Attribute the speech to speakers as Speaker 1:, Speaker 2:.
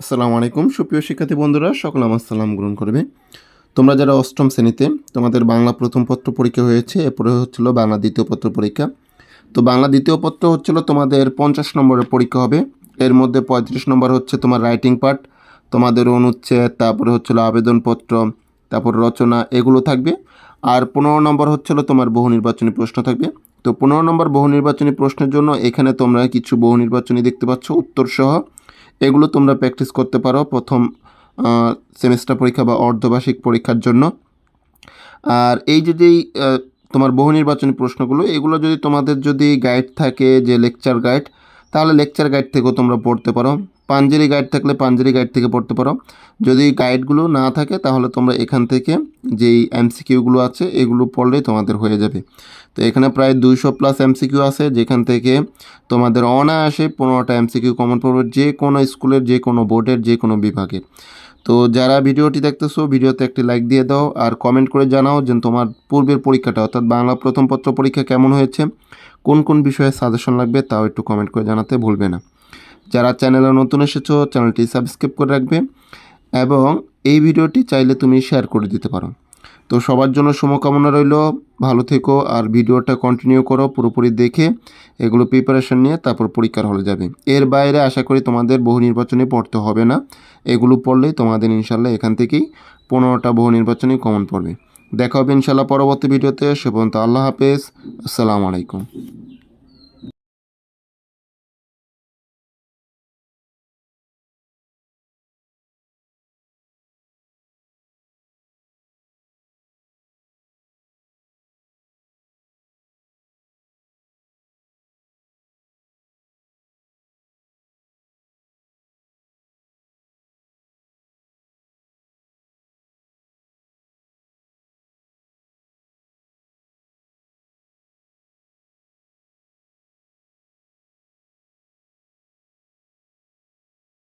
Speaker 1: আসসালামু আলাইকুম। সুপ্রিয় শিক্ষার্থী বন্ধুরা, সকল আমার সালাম গ্রহণ করবে। তোমরা যারা অষ্টম শ্রেণীতে, তোমাদের বাংলা প্রথম পত্র পরীক্ষা হয়েছে, এরপরে হচ্ছিল বাংলা দ্বিতীয় পত্র পরীক্ষা। তো বাংলা দ্বিতীয় পত্র হচ্ছিল তোমাদের পঞ্চাশ নম্বরের পরীক্ষা হবে। এর মধ্যে পঁয়ত্রিশ নম্বর হচ্ছে তোমার রাইটিং পার্ট, তোমাদের অনুচ্ছেদ, তারপরে হচ্ছিল আবেদনপত্র, তারপর রচনা, এগুলো থাকবে। আর পনেরো নম্বর হচ্ছিল তোমার বহু নির্বাচনী প্রশ্ন থাকবে। তো পনেরো নম্বর বহু নির্বাচনী প্রশ্নের জন্য এখানে তোমরা কিছু বহু নির্বাচনী দেখতে পাচ্ছ উত্তর সহ এগুলো তোমরা প্র্যাকটিস করতে পারো প্রথম সেমিস্টার পরীক্ষা বা অর্ধবার্ষিক পরীক্ষার জন্য। আর এই যে যেই তোমার বহু নির্বাচনী প্রশ্নগুলো, এগুলো যদি তোমাদের যদি গাইড থাকে যে লেকচার গাইড তাহলে লেকচার গাইড থেকেও তোমরা পড়তে পারো। পাঞ্জেরি গাইড থাকলে পাঞ্জেরি গাইড থেকে পড়তে পারো। যদি গাইডগুলো না থাকে, তাহলে তোমরা এখান থেকে যেই এমসিকিউগুলো আছে, এগুলো পড়লেই তোমাদের হয়ে যাবে। তো এখানে প্রায় দুইশো প্লাস এমসিকিউ আছে, যেখান থেকে তোমাদের অনায়াসে পনেরোটা এমসিকিউ কমন পড়বে যে কোনো স্কুলের, যে কোনো বোর্ডের, যে কোনো বিভাগের। তো যারা ভিডিওটি দেখতেছো, ভিডিওতে একটি লাইক দিয়ে দাও, আর কমেন্ট করে জানাও যে তোমার পূর্বের পরীক্ষাটা, অর্থাৎ বাংলা প্রথম পত্র পরীক্ষা কেমন হয়েছে, কোন কোন বিষয়ে সাজেশন লাগবে, তাও একটু কমেন্ট করে জানাতে ভুলবে না। যারা চ্যানেলে নতুন এসেছ, চ্যানেলটি সাবস্ক্রাইব করে রাখবে এবং এই ভিডিওটি চাইলে তুমি শেয়ার করে দিতে পারো। তো সবার জন্য শুভকামনা রইল। ভালো থেকো আর ভিডিওটা কন্টিনিউ করো পুরোপুরি দেখে, এগুলো প্রিপারেশন নিয়ে তারপর পরীক্ষার হলে যাবে। এর বাইরে আশা করি তোমাদের বহু নির্বাচনে পড়তে হবে না। এগুলো পড়লেই তোমাদের ইনশাল্লাহ এখান থেকেই পনেরোটা বহু নির্বাচনী কমন পড়বে। দেখা হবে ইনশাল্লাহ পরবর্তী ভিডিওতে। সে পর্যন্ত আল্লাহ হাফেজ। আসসালামু আলাইকুম।